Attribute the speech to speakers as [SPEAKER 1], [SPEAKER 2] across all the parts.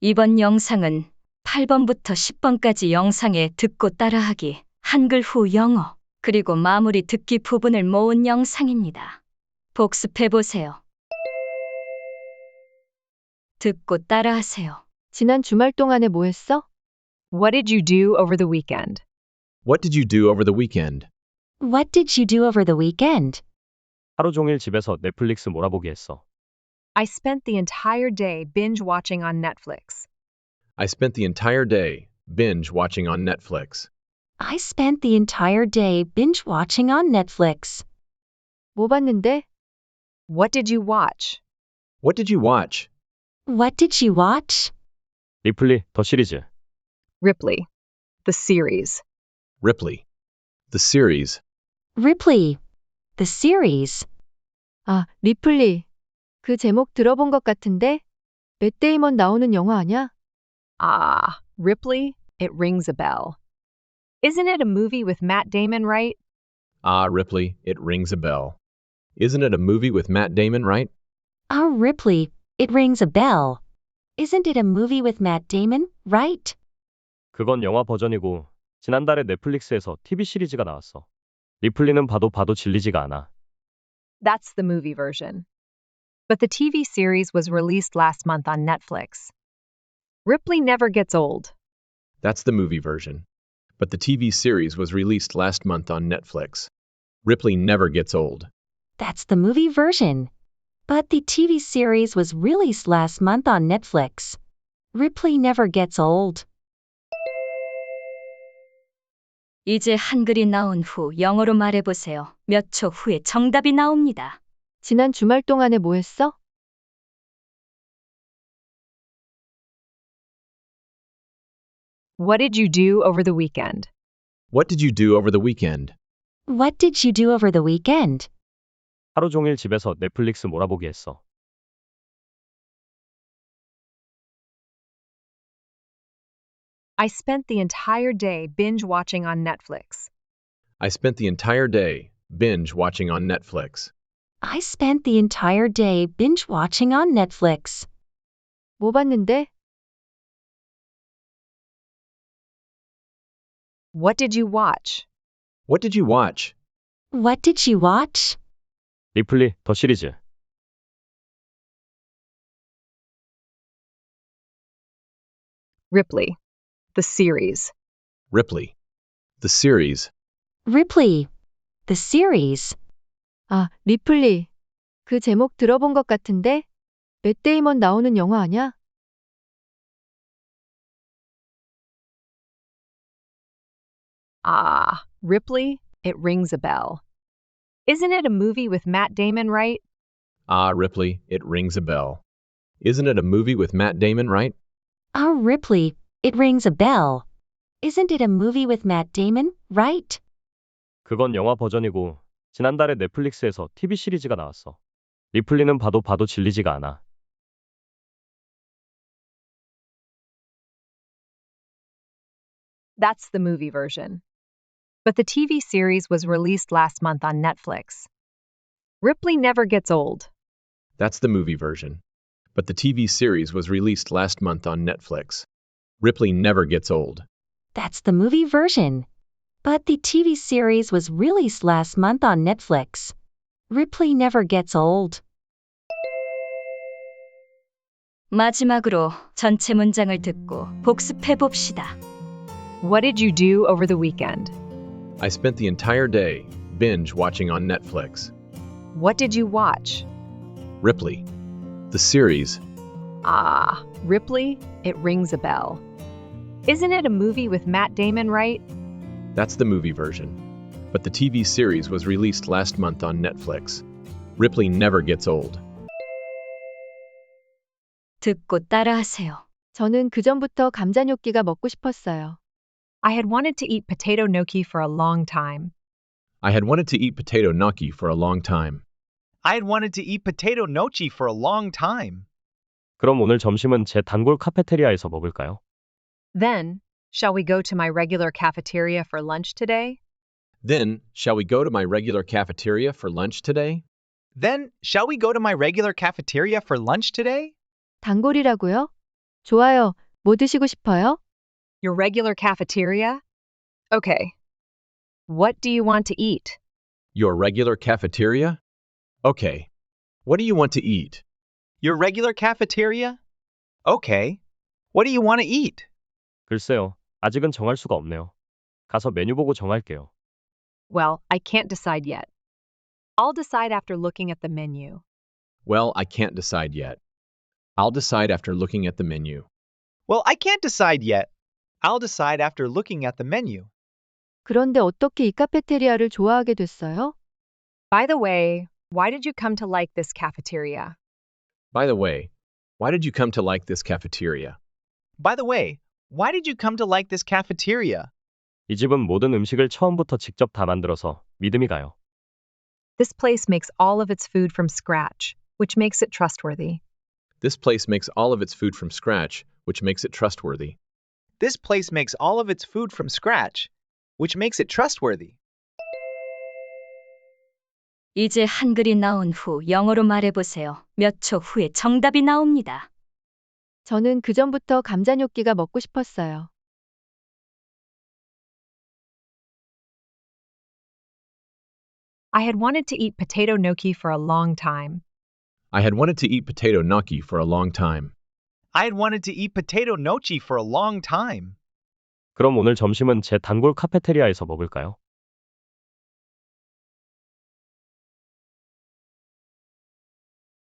[SPEAKER 1] 이번 영상은 8번부터 10번까지 영상에 듣고 따라하기, 한글 후 영어, 그리고 마무리 듣기 부분을 모은 영상입니다. 복습해보세요. 듣고 따라하세요.
[SPEAKER 2] 지난 주말 동안에 뭐 했어?
[SPEAKER 3] What did you do over the weekend?
[SPEAKER 4] What did you do over the weekend?
[SPEAKER 5] What did you do over the weekend?
[SPEAKER 6] 하루 종일 집에서 넷플릭스 몰아보기 했어.
[SPEAKER 3] I spent the entire day binge watching on Netflix.
[SPEAKER 4] I spent the entire day binge watching on Netflix.
[SPEAKER 5] I spent the entire day binge watching on Netflix.
[SPEAKER 2] 뭐 봤는데?
[SPEAKER 3] What did you watch?
[SPEAKER 4] What did you watch?
[SPEAKER 5] What did you watch?
[SPEAKER 6] 리플리 더 시리즈.
[SPEAKER 3] Ripley. The series.
[SPEAKER 4] Ripley. The series.
[SPEAKER 5] Ripley. The series.
[SPEAKER 2] 아, 리플리. 그 제목 들어본 것 같은데? 맷 데이먼 나오는 영화 아냐?
[SPEAKER 3] Ah, Ripley? It rings a bell. Isn't it a movie with Matt Damon, right?
[SPEAKER 4] Ah, Ripley, it rings a bell. Isn't it a movie with Matt Damon, right?
[SPEAKER 5] Oh, Ripley. It rings a bell. Isn't it a movie with Matt Damon, right?
[SPEAKER 6] 그건 영화 버전이고 지난달에 넷플릭스에서 TV 시리즈가 나왔어. 리플리는 봐도 봐도 질리지가 않아.
[SPEAKER 3] That's the movie version. But the TV series was released last month on Netflix. Ripley never gets old.
[SPEAKER 4] That's the movie version. But the TV series was released last month on Netflix. Ripley never gets old.
[SPEAKER 5] That's the movie version. But the TV series was released last month on Netflix. Ripley never gets old.
[SPEAKER 1] 이제 한글이 나온 후 영어로 말해보세요. 몇 초 후에 정답이 나옵니다.
[SPEAKER 2] 지난 주말 동안에 뭐 했어?
[SPEAKER 3] What did you do over the weekend?
[SPEAKER 4] What did you do over the weekend?
[SPEAKER 5] What did you do over the weekend?
[SPEAKER 6] 하루 종일 집에서 넷플릭스 몰아보기 했어.
[SPEAKER 3] I spent the entire day binge watching on Netflix.
[SPEAKER 4] I spent the entire day binge watching on Netflix.
[SPEAKER 5] I spent the entire day binge watching on Netflix.
[SPEAKER 2] 뭐 봤는데?
[SPEAKER 3] What did you watch?
[SPEAKER 4] What did you watch?
[SPEAKER 5] What did you watch?
[SPEAKER 6] 리플리 더 시리즈.
[SPEAKER 3] Ripley. The series.
[SPEAKER 4] Ripley. The series.
[SPEAKER 5] Ripley. The series.
[SPEAKER 2] 아, 리플리. 그 제목 들어본 것 같은데? 맷 데이먼 나오는 영화 아냐?
[SPEAKER 3] Ah, Ripley? It rings a bell. Isn't it a movie with Matt Damon, right?
[SPEAKER 4] Ah, Ripley, it rings a bell. Isn't it a movie with Matt Damon, right?
[SPEAKER 5] Oh, Ripley. It rings a bell. Isn't it a movie with Matt Damon, right?
[SPEAKER 6] 그건 영화 버전이고 지난달에 넷플릭스에서 TV 시리즈가 나왔어. 리플리는 봐도 봐도 질리지가 않아.
[SPEAKER 3] That's the movie version. But the TV series was released last month on Netflix. Ripley never gets old.
[SPEAKER 4] That's the movie version. But the TV series was released last month on Netflix. Ripley never gets old.
[SPEAKER 5] That's the movie version. But the TV series was released last month on Netflix. Ripley never gets old.
[SPEAKER 1] 마지막으로 전체 문장을 듣고 복습해봅시다.
[SPEAKER 3] What did you do over the weekend?
[SPEAKER 4] I spent the entire day binge watching on Netflix.
[SPEAKER 3] What did you watch?
[SPEAKER 4] Ripley. The series.
[SPEAKER 3] Ah, Ripley? It rings a bell. Isn't it a movie with Matt Damon, right?
[SPEAKER 4] That's the movie version. But the TV series was released last month on Netflix. Ripley never gets old.
[SPEAKER 1] 듣고 따라하세요.
[SPEAKER 2] 저는 그전부터 감자 뇨끼가 먹고 싶었어요.
[SPEAKER 3] I had wanted to eat potato gnocchi for a long time.
[SPEAKER 4] I had wanted to eat potato gnocchi for a long time.
[SPEAKER 7] I had wanted to eat potato gnocchi for a long time.
[SPEAKER 6] 그럼 오늘 점심은 제 단골 카페테리아에서 먹을까요?
[SPEAKER 3] Then, shall we go to my regular cafeteria for lunch today?
[SPEAKER 4] Then, shall we go to my regular cafeteria for lunch today?
[SPEAKER 7] Then, shall we go to my regular cafeteria for lunch today?
[SPEAKER 2] 단골이라고요? 좋아요. 뭐 드시고 싶어요?
[SPEAKER 3] Your regular cafeteria? Okay. What do you want to eat?
[SPEAKER 4] Your regular cafeteria? Okay. What do you want to eat?
[SPEAKER 7] Your regular cafeteria? Okay. What do you want to eat?
[SPEAKER 6] 글쎄요. 아직은 정할 수가 없네요. 가서 메뉴 보고 정할게요.
[SPEAKER 3] Well, I can't decide yet. I'll decide after looking at the menu.
[SPEAKER 4] Well, I can't decide yet. I'll decide after looking at the menu.
[SPEAKER 7] Well, I can't decide yet. I'll decide after looking at the menu.
[SPEAKER 2] 그런데 어떻게 이 카페테리아를 좋아하게 됐어요?
[SPEAKER 3] By the way, why did you come to like this cafeteria?
[SPEAKER 4] By the way, why did you come to like this cafeteria?
[SPEAKER 7] By the way, why did you come to like this cafeteria?
[SPEAKER 6] 이 집은 모든 음식을 처음부터 직접 다 만들어서 믿음이 가요.
[SPEAKER 3] This place makes all of its food from scratch, which makes it trustworthy.
[SPEAKER 4] This place makes all of its food from scratch, which makes it trustworthy.
[SPEAKER 7] This place makes all of its food from scratch, which makes it trustworthy.
[SPEAKER 1] 이제 한글이 나온 후 영어로 말해보세요. 몇 초 후에 정답이 나옵니다.
[SPEAKER 2] 저는 그전부터 감자 뇨끼가 먹고 싶었어요.
[SPEAKER 3] I had wanted to eat potato gnocchi for a long time.
[SPEAKER 4] I had wanted to eat potato gnocchi for a long time.
[SPEAKER 7] I had wanted to eat potato gnocchi for a long time.
[SPEAKER 6] 그럼 오늘 점심은 제 단골 카페테리아에서 먹을까요?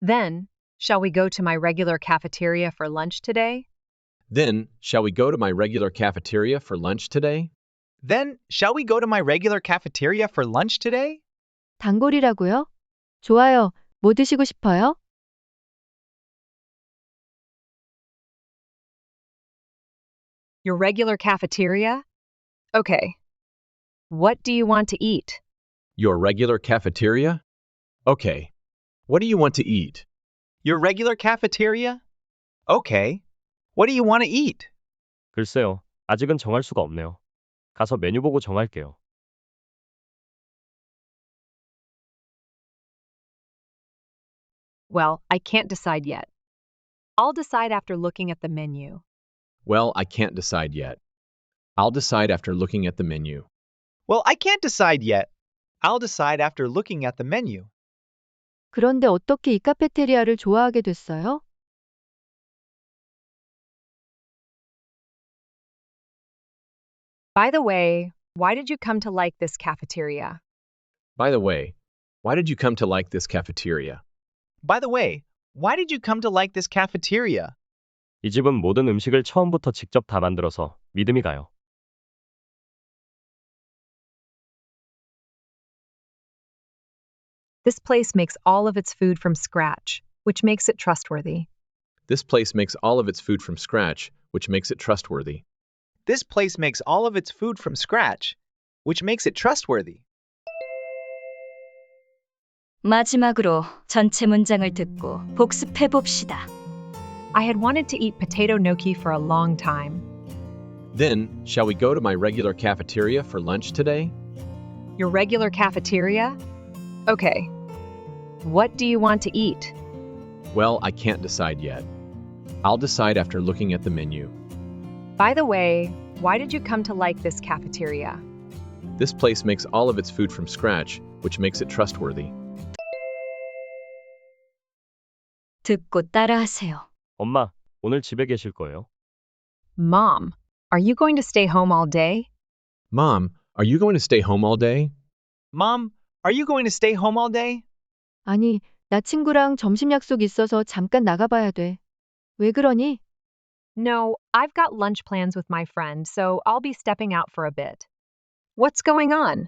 [SPEAKER 3] Then, shall we go to my regular cafeteria for lunch today?
[SPEAKER 4] Then, shall we go to my regular cafeteria for lunch today?
[SPEAKER 7] Then, shall we go to my regular cafeteria for lunch today?
[SPEAKER 2] 단골이라고요? 좋아요. 뭐 드시고 싶어요?
[SPEAKER 3] Your regular cafeteria? Okay. What do you want to eat?
[SPEAKER 4] Your regular cafeteria? Okay. What do you want to eat?
[SPEAKER 7] Your regular cafeteria? Okay. What do you want to eat?
[SPEAKER 6] 글쎄요. 아직은 정할 수가 없네요. 가서 메뉴 보고 정할게요.
[SPEAKER 3] Well, I can't decide yet. I'll decide after looking at the menu.
[SPEAKER 4] Well, I can't decide yet. I'll decide after looking at the menu.
[SPEAKER 7] Well, I can't decide yet. I'll decide after looking at the menu.
[SPEAKER 2] 그런데 어떻게 이 카페테리아를 좋아하게 됐어요?
[SPEAKER 3] By the way, why did you come to like this cafeteria?
[SPEAKER 4] By the way, why did you come to like this cafeteria?
[SPEAKER 7] By the way, why did you come to like this cafeteria?
[SPEAKER 6] 이 집은 모든 음식을 처음부터 직접 다 만들어서 믿음이 가요.
[SPEAKER 3] This place makes all of its food from scratch, which makes it trustworthy.
[SPEAKER 4] This place makes all of its food from scratch, which makes it trustworthy.
[SPEAKER 7] This place makes all of its food from scratch, which makes it trustworthy.
[SPEAKER 1] 마지막으로 전체 문장을 듣고 복습해 봅시다.
[SPEAKER 3] I had wanted to eat potato gnocchi for a long time.
[SPEAKER 4] Then, shall we go to my regular cafeteria for lunch today?
[SPEAKER 3] Your regular cafeteria? Okay. What do you want to eat?
[SPEAKER 4] Well, I can't decide yet. I'll decide after looking at the menu.
[SPEAKER 3] By the way, why did you come to like this cafeteria?
[SPEAKER 4] This place makes all of its food from scratch, which makes it trustworthy.
[SPEAKER 1] 듣고 따라하세요.
[SPEAKER 6] 엄마, 오늘 집에 계실 거예요?
[SPEAKER 3] Mom, are you going to stay home all day?
[SPEAKER 4] Mom, are you going to stay home all day?
[SPEAKER 7] Mom, are you going to stay home all day?
[SPEAKER 2] 아니, 나 친구랑 점심 약속 있어서 잠깐 나가봐야 돼. 왜 그러니?
[SPEAKER 3] No, I've got lunch plans with my friend, so I'll be stepping out for a bit. What's going on?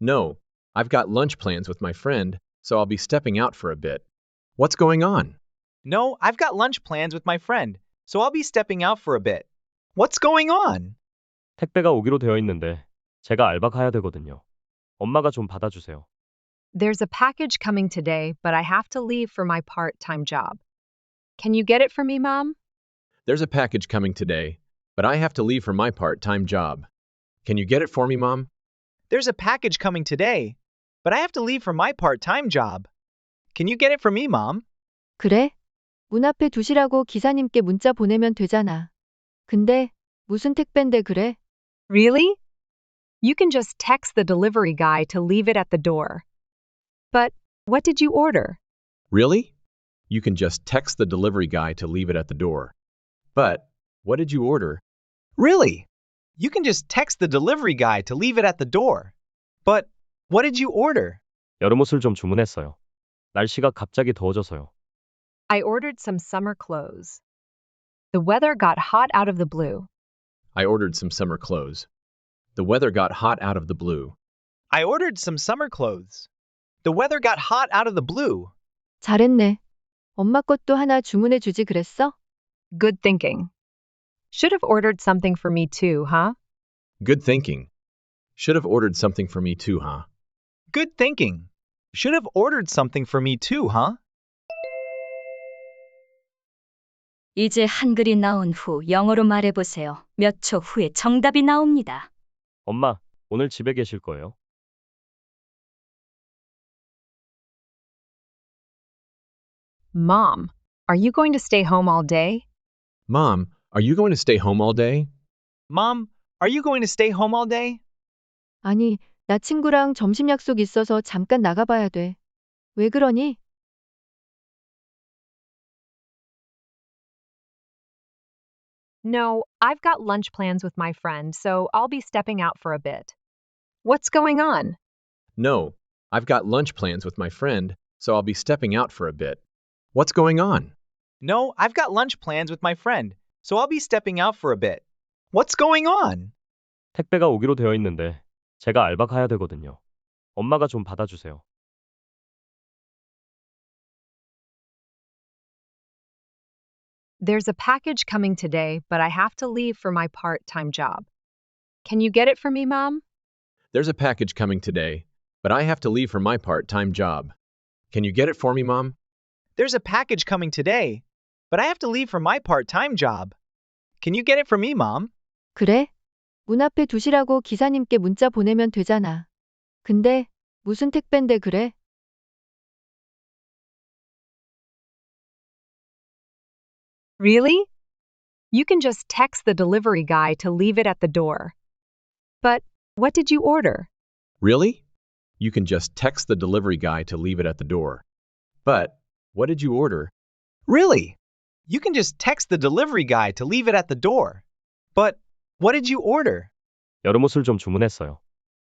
[SPEAKER 4] No, I've got lunch plans with my friend, so I'll be stepping out for a bit. What's going on?
[SPEAKER 7] No, I've got lunch plans with my friend, so I'll be stepping out for a bit. What's going on?
[SPEAKER 6] 택배가 오기로 되어 있는데 제가 알바 가야 되거든요. 엄마가 좀 받아주세요.
[SPEAKER 3] There's a package coming today, but I have to leave for my part time job. Can you get it for me, Mom?
[SPEAKER 4] There's a package coming today, but I have to leave for my part time job. Can you get it for me, Mom?
[SPEAKER 7] There's a package coming today, but I have to leave for my part time job. Can you get it for me, Mom?
[SPEAKER 2] 그래? 문 앞에 두시라고 기사님께 문자 보내면 되잖아. 근데 무슨 택배인데 그래?
[SPEAKER 3] Really? You can just text the delivery guy to leave it at the door. But what did you order?
[SPEAKER 4] Really? You can just text the delivery guy to leave it at the door. But, what did you order?
[SPEAKER 7] Really? You can just text the delivery guy to leave it at the door. But what did you order?
[SPEAKER 6] 여름 옷을 좀 주문했어요. 날씨가 갑자기 더워져서요.
[SPEAKER 3] I ordered some summer clothes. The weather got hot out of the blue.
[SPEAKER 4] I ordered some summer clothes. The weather got hot out of the blue.
[SPEAKER 7] I ordered some summer clothes. The weather got hot out of the blue.
[SPEAKER 2] 잘했네. 엄마 것도 하나 주문해 주지 그랬어?
[SPEAKER 3] Good thinking. Should have ordered something for me too, huh?
[SPEAKER 4] Good thinking. Should have ordered something for me too, huh?
[SPEAKER 7] Good thinking. Should have ordered something for me too, huh?
[SPEAKER 1] 이제 한글이 나온 후 영어로 말해보세요. 몇 초 후에 정답이 나옵니다.
[SPEAKER 6] 엄마, 오늘 집에 계실 거예요?
[SPEAKER 3] Mom, are you going to stay home all day?
[SPEAKER 4] Mom, are you going to stay home all day?
[SPEAKER 7] Mom, are you going to stay home all day?
[SPEAKER 2] 아니, 나 친구랑 점심 약속 있어서 잠깐 나가봐야 돼. 왜 그러니?
[SPEAKER 3] No, I've got lunch plans with my friend, so I'll be stepping out for a bit. What's going on?
[SPEAKER 4] No, I've got lunch plans with my friend, so I'll be stepping out for a bit. What's going on?
[SPEAKER 7] No, I've got lunch plans with my friend, so I'll be stepping out for a bit. What's going on?
[SPEAKER 6] 택배가 오기로 되어 있는데 제가 알바 가야 되거든요. 엄마가 좀 받아주세요.
[SPEAKER 3] There's a package coming today, but I have to leave for my part time job. Can you get it for me, Mom?
[SPEAKER 4] There's a package coming today, but I have to leave for my part time job. Can you get it for me, Mom?
[SPEAKER 7] There's a package coming today, but I have to leave for my part time job. Can you get it for me, Mom?
[SPEAKER 2] 그래? 문 앞에 두시라고 기사님께 문자 보내면 되잖아. 근데 무슨 택배인데 그래?
[SPEAKER 3] Really? You can just text the delivery guy to leave it at the door. But what did you order?
[SPEAKER 4] Really? You can just text the delivery guy to leave it at the door. But, what did you order?
[SPEAKER 7] Really? You can just text the delivery guy to leave it at the door. But what did you order?
[SPEAKER 6] 여름 옷을 좀 주문했어요.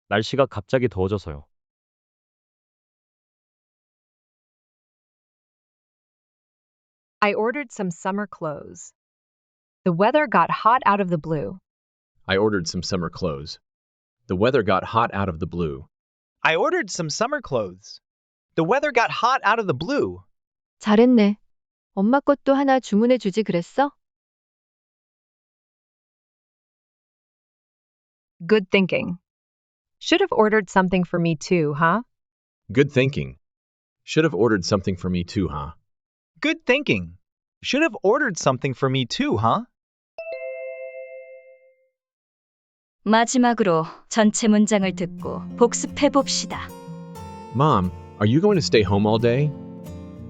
[SPEAKER 6] 날씨가 갑자기 더워져서요.
[SPEAKER 3] I ordered some summer clothes. The weather got hot out of the blue.
[SPEAKER 4] I ordered some summer clothes. The weather got hot out of the blue.
[SPEAKER 7] I ordered some summer clothes. The weather got hot out of the blue.
[SPEAKER 2] 잘했네. 엄마 것도 하나 주문해 주지 그랬어?
[SPEAKER 3] Good thinking. Should have ordered something for me too, huh?
[SPEAKER 4] Good thinking. Should have ordered something for me too, huh?
[SPEAKER 7] Good thinking. Should have ordered something for me too, huh?
[SPEAKER 1] 마지막으로 전체 문장을 듣고 복습해 봅시다.
[SPEAKER 4] Mom, are you going to stay home all day?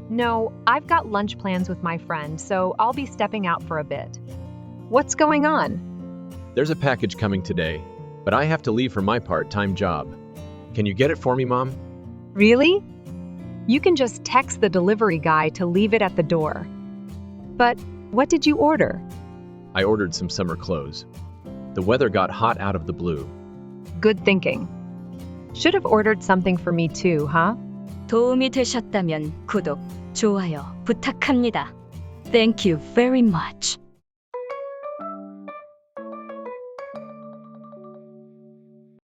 [SPEAKER 3] No, I've got lunch plans with my friend, so I'll be stepping out for a bit. What's going on?
[SPEAKER 4] There's a package coming today, but I have to leave for my part time job. Can you get it for me, Mom?
[SPEAKER 3] Really? You can just text the delivery guy to leave it at the door. But what did you order?
[SPEAKER 4] I ordered some summer clothes. The weather got hot out of the blue.
[SPEAKER 3] Good thinking. Should have ordered something for me too, huh?
[SPEAKER 1] 도움이 되셨다면 구독, 좋아요 부탁합니다. Thank you very much.